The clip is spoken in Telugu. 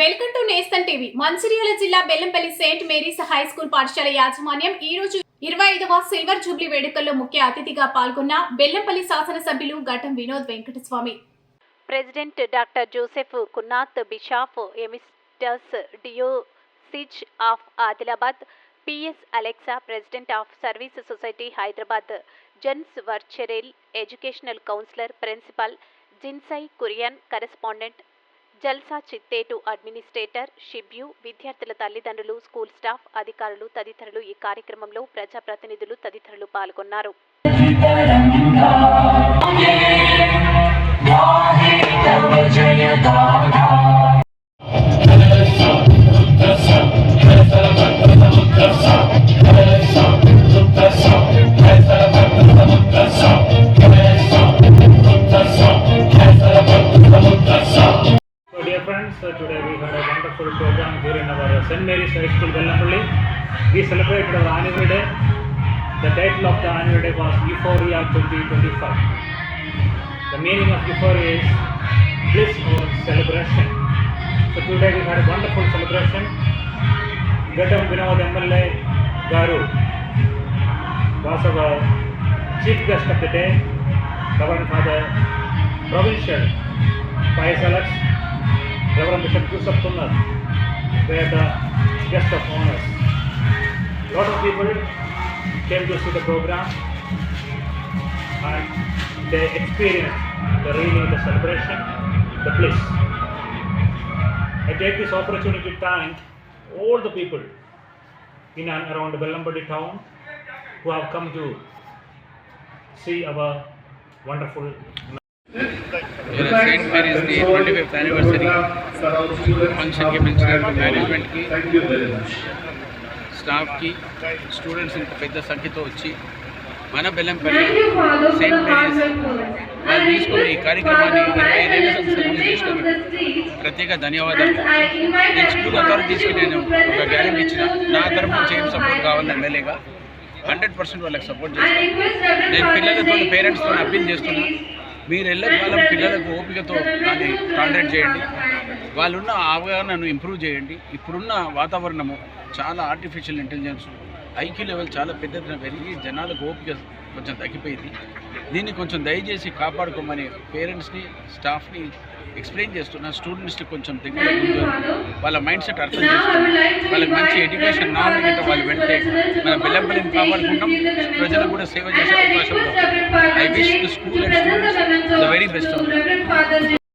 Welcome to Nestan TV. Mancherial జిల్లా Bellampalli Saint Mary's high school పాఠశాల యాజమాన్యం ఈ రోజు ఇరవై ఐదవ సిల్వర్ జూబ్లీ వేడుకల్లో ముఖ్య అతిథిగా పాల్గొన్న బెల్లంపల్లి శాసనసభ్యులు Gaddam Vinod Venkataswamy. President doctor Joseph Kunnath bishop emeritus diocese of Adilabad PS Alexa president of service society Hyderabad gems వర్చెరెల్ educational counsellor principal Jincy Kurian correspondent జల్సా చిత్తేటు అడ్మినిస్ట్రేటర్ షిబ్యూ విద్యార్థుల తల్లిదండ్రులు స్కూల్ స్టాఫ్ అధికారులు తదితరులు ఈ కార్యక్రమంలో ప్రజాప్రతినిధులు తదితరులు పాల్గొన్నారు. Uh, today we had a wonderful program here in our St. Mary's High School, Bellamulli. We celebrated our annual day. The title of the annual day was Euphoria 2025. The meaning of euphoria is bliss or celebration. So today we had a wonderful celebration. Gatam Vinod MLA Garu was our chief guest of the day. Reverend Father Provincial Vice Alex Reverend Bishop Joseph were the guest of honors. lot of people came to see the program and they experienced the really the celebration, the bliss. I take this opportunity to thank all the people in and around Bellambadi town who have come to see our wonderful Saint మేరీస్ది twenty fifth anniversary ఫంక్షన్కి పిలిచిన మేనేజ్మెంట్కి స్టాఫ్కి స్టూడెంట్స్ ఇంత పెద్ద సంఖ్యతో వచ్చి మన బెల్లంపల్లి సెయింట్ మేరీస్ వాళ్ళు తీసుకున్న ఈ కార్యక్రమాన్ని ఇరవై సంవత్సరం ప్రత్యేక ధన్యవాదాలు. నేను స్కూల్ అథారిటీస్కి నేను ఒక గ్యారెంటీ ఇచ్చిన. నా తరఫు నుంచి ఏం సపోర్ట్ కావాలని ఎమ్మెల్యేగా హండ్రెడ్ పర్సెంట్ వాళ్ళకి సపోర్ట్ చేస్తాను నేను పిల్లలతో పేరెంట్స్తో అప్పీల్ చేస్తున్నా. మీరు ఎల్లకాలం పిల్లలకు ఓపికతో దాన్ని కాంటాక్ట్ చేయండి. వాళ్ళున్న అవగాహనను ఇంప్రూవ్ చేయండి. ఇప్పుడున్న వాతావరణము చాలా ఆర్టిఫిషియల్ ఇంటెలిజెన్స్ ఐక్యూ లెవెల్ చాలా పెద్ద ఎత్తున పెరిగి జనాలకు ఓపిక కొంచెం తగ్గిపోయింది. దీన్ని కొంచెం దయచేసి కాపాడుకోమని పేరెంట్స్ని స్టాఫ్ని ఎక్స్ప్లెయిన్ చేస్తున్నా స్టూడెంట్స్ని కొంచెం దగ్గర ముందు వాళ్ళ మైండ్ సెట్ అర్థం చేసుకుని వాళ్ళకి మంచి ఎడ్యుకేషన్ గిట్ట వాళ్ళు వెళ్తే మన బెల్లంపల్లిని కాపాడుకుంటాం. ప్రజలకు కూడా సేవ చేసే అవకాశం I wish the school and students the very best